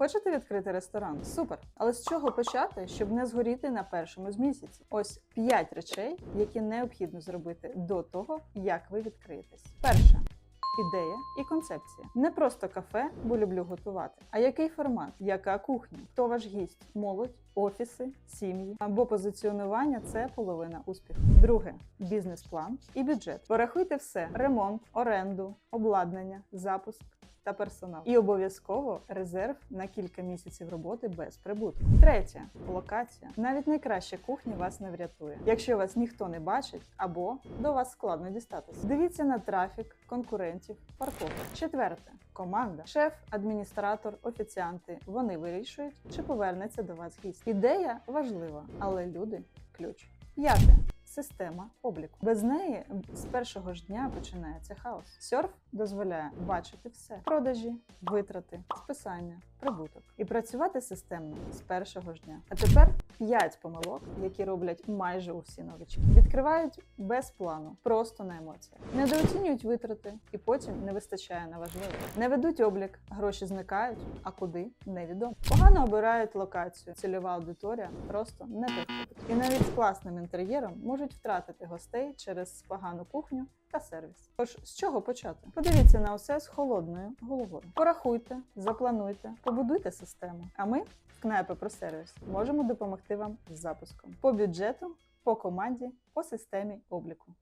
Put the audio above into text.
Хочете відкрити ресторан? Супер! Але з чого почати, щоб не згоріти на першому з місяці? Ось 5 речей, які необхідно зробити до того, як ви відкриєтесь. Перше. Ідея і концепція. Не просто кафе, бо люблю готувати. А який формат, яка кухня, хто ваш гість, молодь, офіси, сім'ї або позиціонування це половина успіху. Друге бізнес-план і бюджет. Порахуйте все: ремонт, оренду, обладнання, запуск. Та персонал і обов'язково резерв на кілька місяців роботи без прибутку. Третє локація. Навіть найкраща кухня вас не врятує, якщо вас ніхто не бачить або до вас складно дістатися. Дивіться на трафік, конкурентів, парковок. Четверте команда, шеф, адміністратор, офіціанти. Вони вирішують, чи повернеться до вас гість. Ідея важлива, але люди ключ. П'яте. Система обліку. Без неї з першого ж дня починається хаос. Серф дозволяє бачити все: продажі, витрати, списання, прибуток і працювати системно з першого ж дня. А тепер 5 помилок, які роблять майже усі новички. Відкривають без плану, просто на емоціях. Недооцінюють витрати і потім не вистачає на важливе. Не ведуть облік, гроші зникають, а куди невідомо. Погано обирають локацію. Цільова аудиторія просто не підходить. І навіть з класним інтер'єром можуть втратити гостей через погану кухню та сервіс. Тож з чого почати? Подивіться на усе з холодною головою. Порахуйте, заплануйте, побудуйте систему. А ми в кнайпи про сервіс можемо допомогти вам з запуском по бюджету, по команді, по системі обліку.